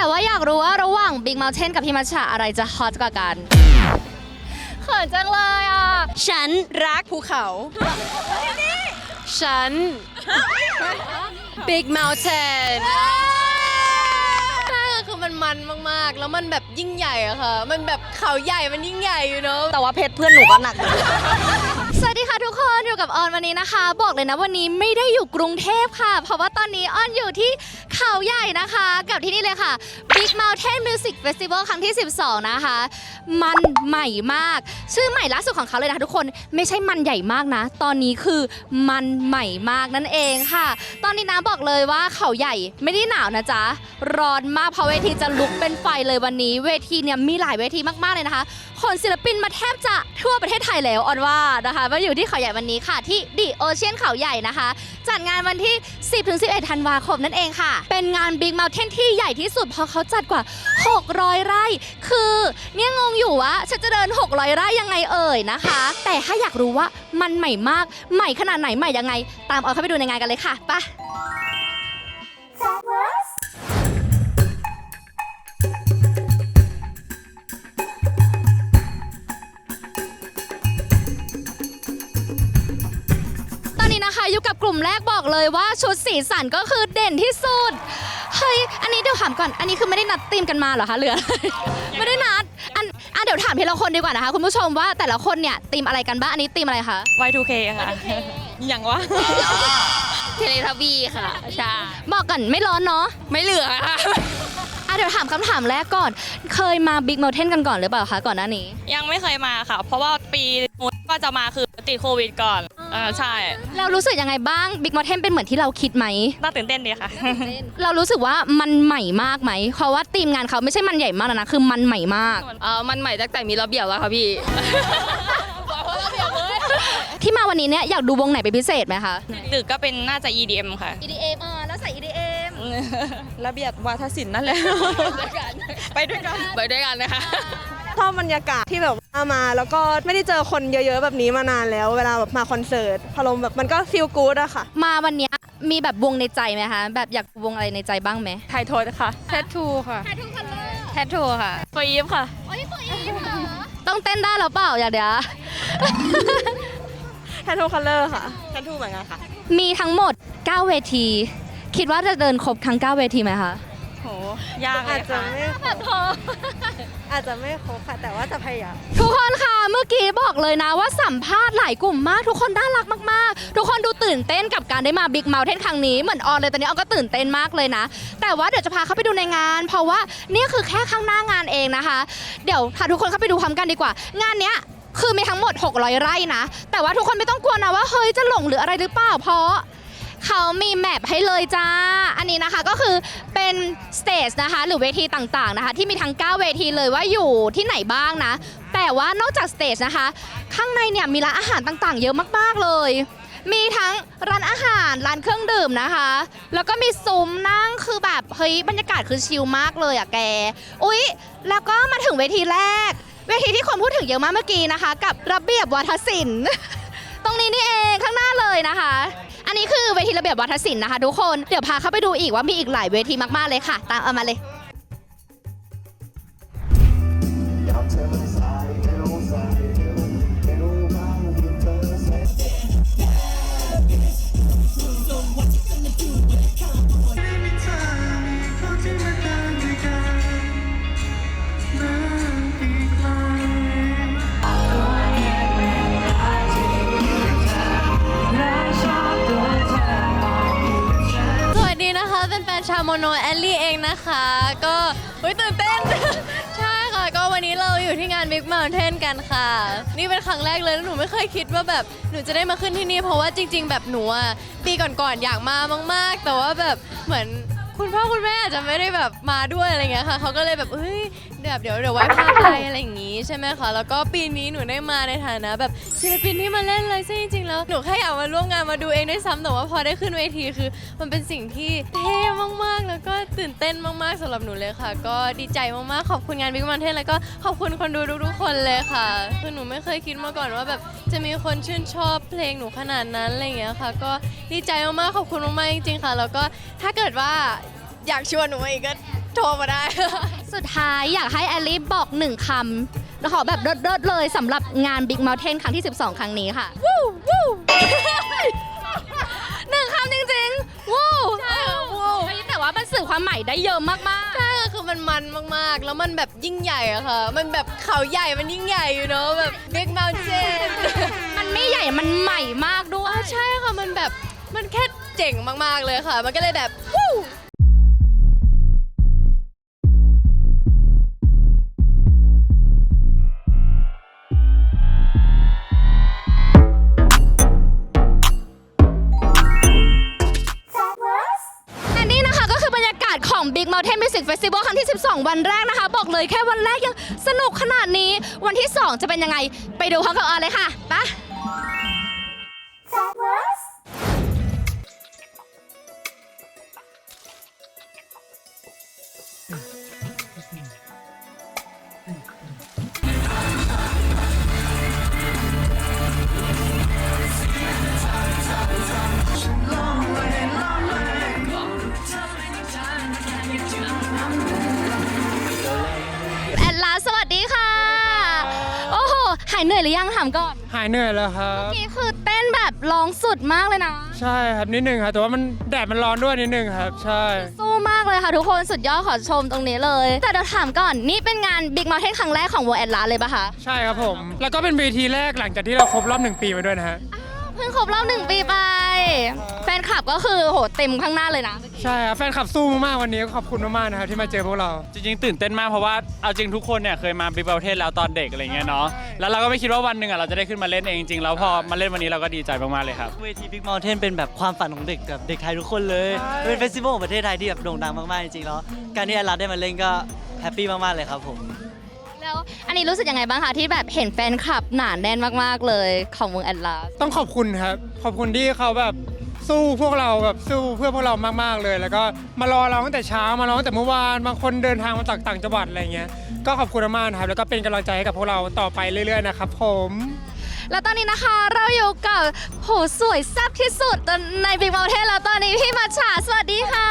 แต่ว่าอยากรู้ว่าระหว่าง Big Mountain กับพี่มัชชาอะไรจะฮอตกว่ากันเขินจังเลยอะ ฉันรักภูเขา ฉัน Big Mountain ใช่ค่ะคือมันมันมาก ๆ แล้วมันแบบยิ่งใหญ่อะค่ะ มันแบบเขาใหญ่มันยิ่งใหญ่อยู่เนาะ แต่ว่าเพชรเพื่อนหนูก็หนักนะสวัสดีค่ะทุกคนอยู่กับออนวันนี้นะคะ บอกเลยนะวันนี้ไม่ได้อยู่กรุงเทพค่ะ เพราะว่าตอนนี้ออนอยู่ที่เขาใหญ่นะคะ กับที่นี่เลยค่ะ Big Mountain Music Festival ครั้งที่ 12 นะคะ มันใหม่มาก ชื่อใหม่ล่าสุดของเขาเลยนะคะทุกคนไม่ใช่มันใหญ่มากนะ ตอนนี้คือมันใหม่มากนั่นเองค่ะ ตอนนี้นะบอกเลยว่าเขาใหญ่ไม่ได้หนาวนะจ๊ะร้อนมากเพราะเวทีจะลุกเป็นไฟเลยวันนี้ เวทีเนี่ยมีหลายเวทีมากๆเลยนะคะคนศิลปินมาแทบจะทั่วประเทศไทยแล้วออนว่านะคะมาอยู่ที่เขาใหญ่วันนี้ค่ะ ที่ดิโอเชียนเขาใหญ่นะคะ จัดงานวันที่ 10-11 ธันวาคมนั่นเองค่ะ เป็นงาน Big Mountain ที่ใหญ่ที่สุดเพราะเขาจัดกว่า 600 ไร่ คือเนี่ยงงอยู่ว่าฉันจะเดิน 600 ไร่ยังไงเอ่ยนะคะ แต่ถ้าอยากรู้ว่ามันใหม่มาก ใหม่ขนาดไหนใหม่ยังไง ตามออนเข้าไปดูในงานกันเลยค่ะไปะตอนนี้นะคะอยู่กับกลุ่มแรกบอกเลยว่าชุดสีสันก็คือเด่นที่สุด เฮ้ย อันนี้เดี๋ยวถามก่อน อันนี้คือไม่ได้นัดตีมกันมาเหรอคะเหลือ ไม่ได้นัด อัน อะเดี๋ยวถามทีละคนดีกว่านะคะ คุณผู้ชมว่าแต่ละคนเนี่ยตีมอะไรกันบ้างอันนี้ตีมอะไรคะ Y2K ค่ะ อย่างวะ เทเลทบีค่ะใช่บอกก่อนไม่ร้อนเนาะไม่เหลือค่ะ อะเดี๋ยวถามคำถามแรกก่อน เคยมา Big Mountain กันก่อนหรือเปล่าคะก่อนหน้านี้ ยังไม่เคยมาค่ะ เพราะว่าปีนู้น ก็จะมาคือติดโควิดก่อนอ่าใช่ เรารู้สึกยังไงบ้าง Big Mountain เป็นเหมือนที่เราคิดไหม น่าตื่นเต้นดีค่ะ เรารู้สึกว่ามันใหม่มากไหม เพราะว่าทีมงานเขาไม่ใช่มันใหญ่มากแล้วนะ คือมันใหม่มาก เออมันใหม่ตั้งแต่มีระเบียบแล้วค่ะพี่ ที่มาวันนี้เนี่ยอยากดูวงไหนเป็นพิเศษไหมคะ ดึกก็เป็นน่าจะ EDM ค่ะ EDM อะแล้วใส่ EDM ระเบียบวาทศิลป์นั่นแหละ ไปด้วยกัน ไปด้วยกันนะคะชอบบรรยากาศที่แบบว่า มาแล้วก็ไม่ได้เจอคนเยอะๆแบบนี้มานานแล้ว เวลาแบบมาคอนเสิร์ตพอลมแบบมันก็ฟีลกู๊ดอะค่ะ มาวันเนี้ยมีแบบวงในใจไหมคะแบบอยากวงอะไรในใจบ้างไหมไทยโทษค่ะแทททูค่ะแททูคันเลอร์แทททูค่ะฟรีฟค่ะโอ้ยต้องเต้นได้หรือเปล่าอย่าเดี๋ยวแททูคัลเลอร์ค่ะแททูเหมือนกันค่ะ มีทั้งหมด 9 เวที คิดว่าจะเดินครบทั้ง 9 เวทีไหมคะโหยากเลอาจยจะค่ะไม่ครบ อาจจะไม่ครบค่ะ แต่ว่าจะพยายาม ทุกคนค่ะเมื่อกี้บอกเลยนะว่าสัมภาษณ์หลายกลุ่มมาก ทุกคนน่ารักมากๆ ทุกคนดูตื่นเต้นกับการได้มาบิ๊กเม t เทนครั้งนี้เหมือนออนเลยตอนนี้ออนก็ตื่นเต้นมากเลยนะ แต่ว่าเดี๋ยวจะพาเข้าไปดูในงาน เพราะว่านี่คือแค่ข้างหน้างานเองนะคะ เดี๋ยวพาทุกคนเข้าไปดูพร้อมกันดีกว่า งานเนี้ยคือมีทั้งหมด 600 ไร่นะ แต่ว่าทุกคนไม่ต้องกลัวนะว่าเฮ้ยจะหลงหรืออะไรหรือเปล่าเพราะ เขามีแมปให้เลยจ้า อันนี้นะคะก็คือเป็นสเตจนะคะหรือเวทีต่างๆนะคะที่มีทั้ง 9 เวทีเลยว่าอยู่ที่ไหนบ้างนะ แต่ว่านอกจากสเตจนะคะ ข้างในเนี่ยมีร้านอาหารต่างๆ เยอะมากๆเลย มีทั้งร้านอาหารร้านเครื่องดื่มนะคะ แล้วก็มีซุ้มนั่งคือแบบเฮ้ยบรรยากาศคือชิลมากเลยอะแก อุ๊ย แล้วก็มาถึงเวทีแรก เวทีที่คนพูดถึงเยอะมากเมื่อกี้นะคะ กับระเบียบวัฒศิลป์ ตรงนี้นี่เองข้างหน้าเลยนะคะ อันนี้คือเวทีระเบียบวัฒนศิลป์นะคะ ทุกคน เดี๋ยวพาเข้าไปดูอีกว่ามีอีกหลายเวทีมากๆเลยค่ะ ตามเอามาเลย นค่ะ นี่เป็นครั้งแรกเลยแล้วหนูไม่เคยคิดว่าแบบหนูจะได้มาขึ้นที่นี่ เพราะว่าจริง ๆ แบบหนูอะปีก่อนๆอยากมามาก ๆ แต่ว่าแบบเหมือนคุณพ่อคุณแม่อาจจะไม่ได้แบบมาด้วยอะไรเงี้ยค่ะเขาก็เลยแบบเอ้ยแบบเดี๋ยวเดี๋ยวไว้พาไปอะไรอย่างงี้ใช่ไหมคะแล้วก็ปีนี้หนูได้มาในฐานะแบบศิลปินที่มาเล่นเลยซึ่งจริงๆแล้วหนูแค่อยากมาร่วมงานมาดูเองด้วยซ้ำแต่ว่าพอได้ขึ้นเวทีคือ มันเป็นสิ่งที่เท่มากๆ แล้วก็ตื่นเต้นมากๆสำหรับหนูเลยค่ะ ก็ดีใจมากๆขอบคุณงาน Big Mountain แล้วก็ขอบคุณคนดูทุกๆคนเลยค่ะคือหนูไม่เคยคิดมาก่อนว่าแบบจะมีคนชื่นชอบเพลงหนูขนาดนั้นอะไรอย่างเงี้ยค่ะ ก็ดีใจมากๆขอบคุณมากๆจริงๆค่ะ แล้วก็ถ้าเกิดว่าอยากชวนหนูมาอีกก็โทรมาได้ สุดท้ายอยากให้แอลลี่บอกหนึ่งคำแล้วขอแบบเลิศๆเลยสำหรับงาน Big Mountain ครั้งที่ 12 ครั้งนี้ค่ะ วู้วู้หนึ่งคำจริงๆ วู้ใช่ค่ะวู้เฮ้ยแต่ว่ามันสื่อความหมายได้เยอะมากใช่ค่ะคือมันมันมากๆ แล้วมันแบบยิ่งใหญ่อะค่ะ มันแบบเขาใหญ่มันยิ่งใหญ่อยู่เนาะแบบ big mountain ๆมันไม่ใหญ่ มันใหม่มากด้วย ใช่ค่ะ มันแบบมันแค่เจ๋งมากๆเลยค่ะ มันก็เลยแบบวู้ ของ Big Mountain Music Festival ครั้งที่ 12 วันแรกนะคะ บอกเลยแค่วันแรกยังสนุกขนาดนี้วันที่ 2 จะเป็นยังไง ไปดูพร้อมกับออนเลยค่ะไปะแายเหนื่อยหรือยังถามก่อนหายเหนื่อยแล้วครับ นี่คือเต้นแบบร้องสุดมากเลยนะ ใช่ครับนิดนึงครับแต่ว่ามันแดดมันร้อนด้วยนิดนึงครับ ใช่ สู้มากเลยค่ะทุกคนสุดยอดขอชมตรงนี้เลย แต่เดี๋ยวถามก่อนนี่เป็นงาน Big Mountain ครั้งแรกของวงแอดลาเลยปะคะใช่ครับผม แล้วก็เป็นเวทีแรกหลังจากที่เราครบรอบหนึ่งปีไปด้วยนะฮะ เพิ่งครบรอบหนึ่งปีไปแฟนคลับก็คือโหเต็มข้างหน้าเลยนะ ใช่ครับแฟนคลับสู้มากๆวันนี้ขอบคุณมากๆนะครับที่มาเจอพวกเรา จริงๆ ตื่นเต้นมากเพราะว่าเอาจริงทุกคนเนี่ยเคยมาบิ๊กเบลเทนแล้วตอนเด็กอะไรเงี้ยเนาะแล้วเราก็ไม่คิดว่าวันหนึ่งอะเราจะได้ขึ้นมาเล่นเองจริงๆแล้วพอมาเล่นวันนี้เราก็ดีใจมากๆเลยครับเวที Big Mountain เป็นแบบความฝันของเด็กแบบเด็กไทยทุกคนเลยเป็นเฟสติวัลของประเทศไทยที่แบบโด่งดังมากๆจริงๆแล้วการที่แอลลาได้มาเล่นก็แฮปปี้มากๆเลยครับผมแล้วอันนี้รู้สึกยังไงบ้างคะที่แบบเห็นแฟนคลับหนาแน่นมากๆเลยของวงแอดลาต้องขอบคุณครับ ขอบคุณที่เขาแบบ สู้พวกเราแบบสู้เพื่อพวกเรามากๆเลย แล้วก็มารอเราตั้งแต่เช้ามารอตั้งแต่เมื่อวานบางคนเดินทางมาจากต่างจังหวัดอะไรเงี้ยก็ขอบคุณมากๆนะครับแล้วก็เป็นกำลังใจให้กับพวกเราต่อไปเรื่อยๆนะครับผม แล้วตอนนี้นะคะเราอยู่กับโหสวยแซ่บที่สุดใน Big Mountain แล้วตอนนี้พี่มัชฉาสวัสดีค่ะ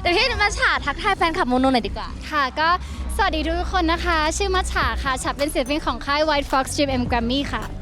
เดี๋ยวพี่มัชฉาทักทายแฟนคลับโมโนหน่อยดีกว่า ค่ะก็สวัสดีทุกคนนะคะ ชื่อมัชฉาค่ะฉับเป็นศิลปินของค่าย White Fox GM Grammy ค่ะโอ้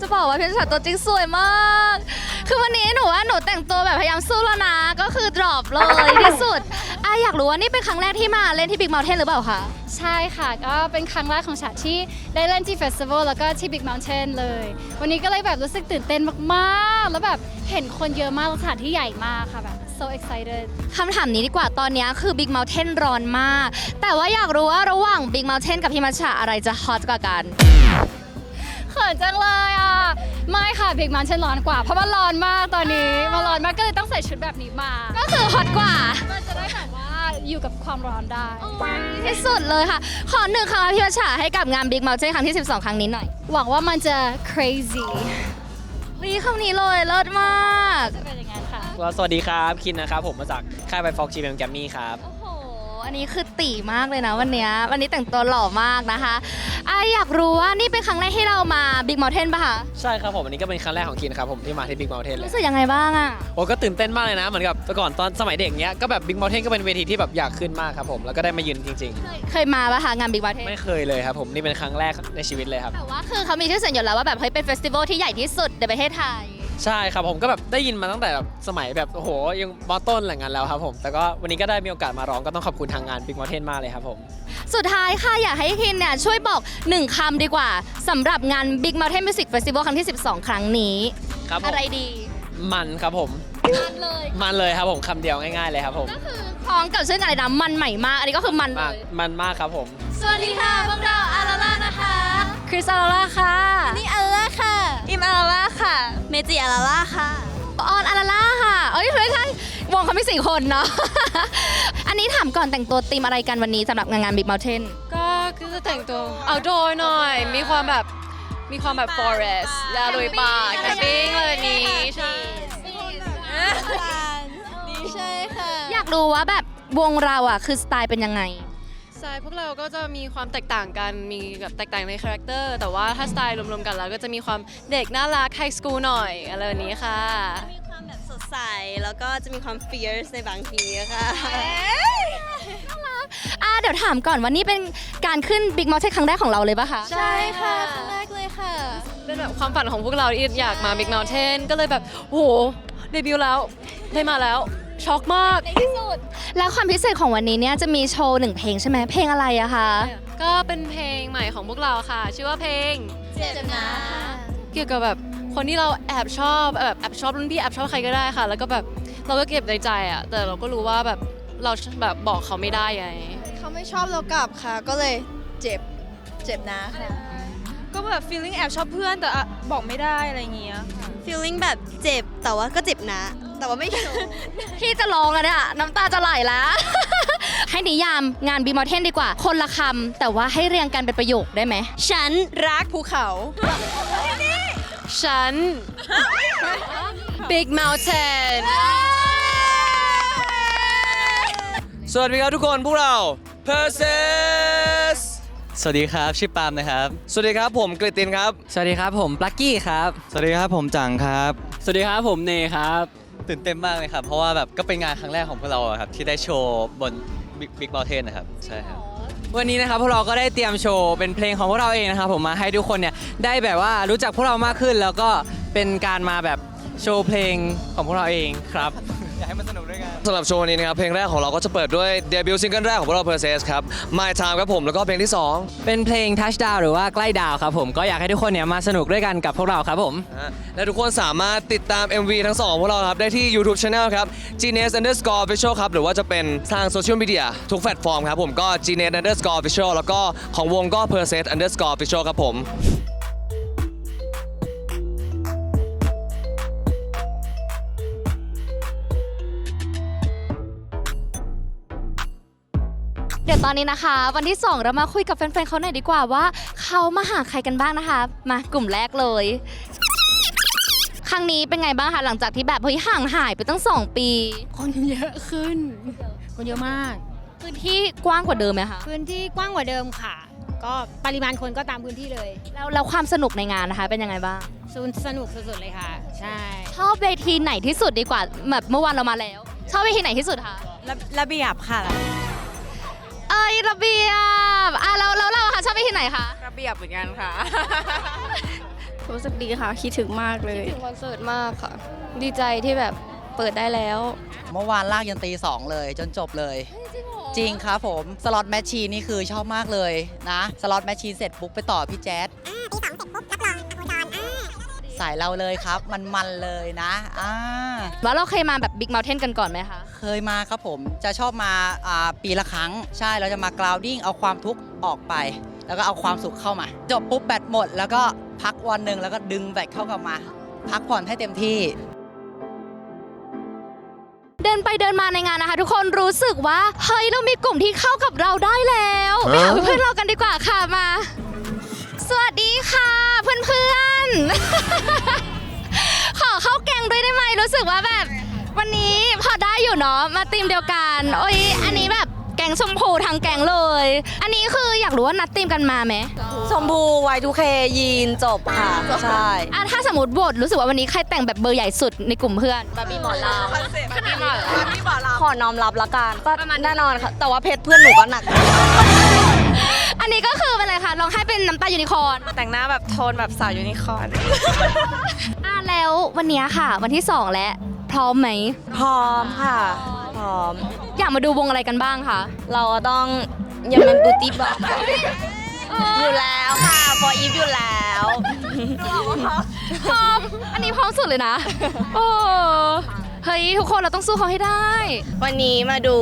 จะบอกว่าพี่มัชฉาตัวจริงสวยมาก คือวันนี้หนูว่าหนูแต่งตัวแบบพยายามสู้แล้วนะ ก็คือดรอปเลยที่สุดอะอยากรู้ว่านี่เป็นครั้งแรกที่มาเล่นที่ Big Mountain หรือเปล่าคะ ใช่ค่ะ ก็เป็นครั้งแรกของฉันที่ได้เล่นที่เฟสติวัลแล้วก็ที่ Big Mountain เลย วันนี้ก็เลยแบบรู้สึกตื่นเต้นมากๆ แล้วแบบเห็นคนเยอะมากสถานที่ใหญ่มากค่ะแบบ so excited คำถามนี้ดีกว่าตอนนี้คือ Big Mountain ร้อนมาก แต่ว่าอยากรู้ว่าระหว่าง Big Mountain กับพี่มัชฉาอะไรจะฮอตกว่ากัน เขินจังเลยอะ ไม่ค่ะ Big Mountain ร้อนกว่า เพราะว่าร้อนมากตอนนี้มันร้อนมากก็เลยต้องใส่ชุดแบบนี้มา ก็คือฮอตกว่า มันจะได้แบบว่าอยู่กับความร้อนได้ที่สุดเลยค่ะ ขอหนึ่งคำพี่วัชชาให้กับงาน Big Mountain ครั้งที่ 12 ครั้งนี้หน่อย หวังว่ามันจะ crazy วีคำนี้เลยเลิศมาก จะเป็นอย่างนั้นค่ะก็สวัสดีครับ คินนะครับ ผมมาจากค่ายไบฟ็อกจีเอ็มแกมมี่ครับโอ้โหอันนี้คือตีมากเลยนะวันเนี้ยวันนี้แต่งตัวหล่อมากนะคะอะอยากรู้ว่านี่เป็นครั้งแรกที่เรามา Big Mountain ปะคะใช่ครับผมอันนี้ก็เป็นครั้งแรกของคินครับผมที่มาที่บิ๊ก u n ลเทนเลยรู้สึกยังไงบ้างอะโอ้ก็ตื่นเต้นมากเลยนะเหมือนกับแต่ก่อนตอนสมัยเด็กเนี้ยก็แบบบิ๊ก u n ลเทนก็เป็นเวทีที่แบบอยากขึ้นมากครับผมแล้วก็ได้มายืนจริงเคยมาปะคะงาน Big ๆ Mountain ไม่เคยเลยครับผมนี่เป็นครั้งแรกในชีวิตเลยครับแต่ว่าคือเขามีชื่อเสียงอยู่แล้วว่าแบบเฮ้ยเป็นเฟสติวัลที่ใหญ่ที่สุดในประเทศไทย ใช่ครับผมก็แบบได้ยินมาตั้งแต่แบบสมัยแบบโอ้โหยังมอต้นอะไรเงี้ยแล้วครับผมแต่ก็วันนี้ก็ได้มีโอกาสมาร้องก็ต้องขอบคุณทางงานบิ๊ก u n ลเทนมากเลยครับผมสุดท้ายค่ะอยากให้คินเนี่ยช่วยบอกหนึ่งคำดีกว่าสำหรับงาน Big Mountain Music Festival ครั้งที่ 12 ครั้งนี้ ครับผมอะไรดีมันครับผมมันเลยมันเลยครับผมคำเดียวง่ายๆเลยครับผมก็คือคล้องกับชื่องานอะไรนะมันใหม่มากอันนี้ก็คือมันเลมากยมันมากครับผม สวัสดีค่ะพวกเราอาราล่านะคะ คริสอาราล่าค่ะ นี่อาราล่าค่ะ อิมอาราล่าค่ะ เมจิอาราล่าค่ะ ออนอาราล่าค่ะ เอ้ยไม่ใช่วงเขามีสี่คนเนาะ อันนี้ถามก่อนแต่งตัวธีมอะไรกันวันนี้สำหรับงานงาน Big Mountain ก็คือจะแต่งตัว outdoor หน่อย มีความแบบ มีความแบบ forest แล้วลุยป่าแคมปิ้งอะไรแบบนี้ใช่ดีใช่ค่ะ อยากรู้ว่าแบบวงเราอะคือสไตล์เป็นยังไงส ไตล์พวกเราก็จะมีความแตกต่างกัน มีแบบแตกต่างในคาแรคเตอร์ แต่ว่าถ้าสไตล์รวมๆกันแล้วก็จะมีความเด็กน่ารักไฮสคูลหน่อยอะไรแบบนี้ค่ะ มีความแบบสดใสใสแล้วก็จะมีความ fierce ในบางทีค่ะอ่าเดี๋ยวถามก่อนว่านี่เป็นการขึ้น Big Mountain ครั้งแรกของเราเลยปะคะใช่ค่ะครั้งแรกเลยค่ะ เป็นแบบความฝันของพวกเราที่อยากมา Big Mountain ก็เลยแบบโอ้โหเดบิวต์แล้วได้มาแล้ว ช็อกมากแล้วความพิเศษของวันนี้เนี่ยจะมีโชว์หนึ่งเพลงใช่ไหมเพลงอะไรอะคะ ก็เป็นเพลงใหม่ของพวกเราค่ะ ชื่อว่าเพลง เจ็บนะเกี่ยวกับแบบคนที่เราแอบชอบแบบแอบชอบรุ่นพี่แอบชอบใครก็ได้ค่ะ แล้วก็แบบเราก็เก็บในใจอะแต่เราก็รู้ว่าแบบเราแบบบอกเขาไม่ได้ไงเขาไม่ชอบเรากลับค่ะ ก็เลยเจ็บเจ็บนะค่ะก็แบบ feeling แอบชอบเพื่อนแต่อะบอกไม่ได้อะไรอย่างเงี้ย feeling แบบเจ็บแต่ว่าก็เจ็บนะ แต่ว่าไม่โชว์พี่จะร้องอะเนี่ยน้ำตาจะไหลแล้ว ให้นิยามงาน Big Mountain ดีกว่า คนละคำแต่ว่าให้เรียงกันเป็นประโยคได้ไหม ฉันรักภูเขา ฉัน Big Mountain สวัสดีครับทุกคนพวกเรา p e r s e s สวัสดีครับชื่อปาล์มนะครับ สวัสดีครับผมกฤตินครับ สวัสดีครับผมปลักกี้ครับ สวัสดีครับผมจังครับ สวัสดีครับผมเนครับ ตื่นเต้นมากเลยครับ เพราะว่าแบบก็เป็นงานครั้งแรกของพวกเราอะครับ ที่ได้โชว์บนบิ๊กบอลเทนนะครับ ใช่ครับ วันนี้นะครับพวกเราก็ได้เตรียมโชว์เป็นเพลงของพวกเราเองนะครับผมมาให้ทุกคนเนี่ยได้แบบว่ารู้จักพวกเรามากขึ้น แล้วก็เป็นการมาแบบโชว์เพลงของพวกเราเองครับ อยากให้มันสนุกด้วยกันสำหรับโชว์นี้นะครับเพลงแรกของเราก็จะเปิดด้วยเดบิวต์ซิงเกิลแรกของพวกเรา p e r s e s ครับ My Time ครับผมแล้วก็เพลงที่2เป็นเพลง Touch Down หรือว่าใกล้ดาวครับผมก็อยากให้ทุกคนเนี่ยมาสนุกด้วยกันกับพวกเราครับผม นะฮะและทุกคนสามารถติดตาม MV ทั้งสองของพวกเราครับได้ที่ YouTube Channel ครับ Genius Underscore Official ครับหรือว่าจะเป็นทางโซเชียลมีเดียทุกแพลตฟอร์มครับผมก็ Genius Underscore Official แล้วก็ของวงก็ p e r s e s Underscore Official ครับผม ตอนนี้นะคะ วันที่ 2 เรามาคุยกับแฟนๆเขาหน่อยดีกว่าว่าเขามาหาใครกันบ้างนะคะ มากลุ่มแรกเลย ครั้งนี้เป็นไงบ้างคะหลังจากที่แบบเฮ้ยห่างหายไปตั้ง 2 ปี คนเยอะขึ้น คนเยอะมาก พื้นที่กว้างกว่าเดิมไหมคะพื้นที่กว้างกว่าเดิมค่ะ ก็ปริมาณคนก็ตามพื้นที่เลย แล้วแล้วความสนุกในงานนะคะ เป็นยังไงบ้างสนุกสุดๆเลยค่ะ ใช่ชอบเวทีไหนที่สุดดีกว่าแบบเมื่อวานเรามาแล้ว ชอบเวทีไหนที่สุดคะระระเบียบค่ะ เอ้ยระเบียบอะแล้วแล้วเราอะคะชอบเวทีไหนคะ ระเบียบเหมือนกันค่ะ รู้สึกดีค่ะ คิดถึงมากเลย ถึงคอนเสิร์ตมากค่ะ ดีใจที่แบบเปิดได้แล้ว เมื่อวานลากยันตีสองเลยจนจบเลย จริงครับผม สล็อตแมชชีนนี่คือชอบมากเลยนะ สล็อตแมชชีนเสร็จปุ๊บไปต่อพี่แจ๊ด สายเราเลยครับ มันมันๆเลยนะอ่าแล้วเราเคยมาแบบ Big Mountain กันก่อนไหมคะ เคยมาครับผมจะชอบมาอ่าปีละครั้ง ใช่เราจะมากราวดิ้งเอาความทุกข์ออกไป แล้วก็เอาความสุขเข้ามา จบปุ๊บแบตหมด แล้วก็พักวันหนึ่งแล้วก็ดึงแบตเข้ากลับมา พักผ่อนให้เต็มที่ เดินไปเดินมาในงานนะคะ ทุกคนรู้สึกว่าเฮ้ยเรามีกลุ่มที่เข้ากับเราได้แล้วไปหาเพื่อนๆเรากันดีกว่าค่ะมา สวัสดีค่ะ เพื่อนๆ ขอเข้าแกงด้วยได้ไหมรู้สึกว่าแบบ วันนี้พอได้อยู่เนาะมาทีมเดียวกันโอ้ยอันนี้แบบแกงชมพูทางแกงเลย อันนี้คืออยากรู้ว่านัดทีมกันมาไหมชมพู Y2K ยีนจบค่ะ ใช่อะถ้าสมมติโหวตรู้สึกว่าวันนี้ใครแต่งแบบเบอร์ใหญ่สุดในกลุ่มเพื่อนบาร์บี้หมอลำบาร์บี้หมอลำพี่หมอลำขอน้อมรับละกันก็แน่นอนค่ะ แต่ว่าเพชรเพื่อนหนูก็หนัก อันนี้ก็คือเป็นอะไรคะลองให้เป็นน้ำตายูนิคอร์นแต่งหน้าแบบโทนแบบสาวยูนิคอร์นอะแล้ววันเนี้ยค่ะ วันที่ 2 แล้ว พร้อมไหม พร้อมค่ะ พร้อม อยากมาดูวงอะไรกันบ้างคะเราต้องยังเป็นบูตี้บอกอยู่แล้วค่ะ for if อยู่แล้วพร้อมอันนี้พร้อมสุดเลยนะ โอ้เฮ้ยทุกคนเราต้องสู้เขาให้ได้ วันนี้มาดู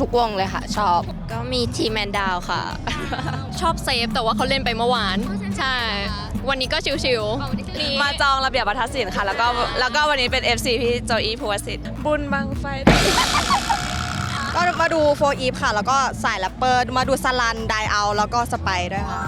ทุกวงเลยค่ะ ชอบก็ มีทีแมนดาวค่ะ ชอบเซฟแต่ว่าเขาเล่นไปเมื่อวาน ใช่ วันนี้ก็ชิวๆนี่มาจองระเบียบวัฒนศิลป์ค่ะ แล้วก็แล้วก็วันนี้เป็น FC พี่โจอี้ภูวสิทธิ์บุญบังไฟ ก็มาดูโฟอีฟค่ะ แล้วก็สายแรปเปอร์ มาดูสลันไดเอาแล้วก็สไปด้วยค่ะ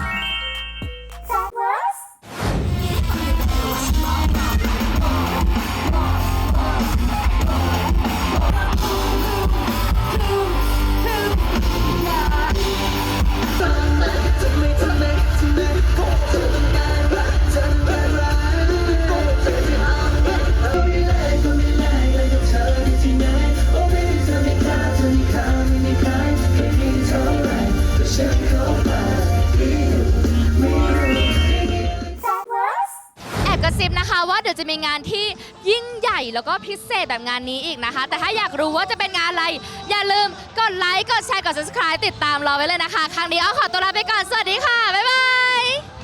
นะคะว่าเดี๋ยวจะมีงานที่ยิ่งใหญ่แล้วก็พิเศษแบบงานนี้อีกนะคะ แต่ถ้าอยากรู้ว่าจะเป็นงานอะไร อย่าลืมกดไลค์กดแชร์กด subscribe ติดตามรอไว้เลยนะคะ ครั้งนี้อ้อขอตัวลาไปก่อน สวัสดีค่ะ บ๊ายบาย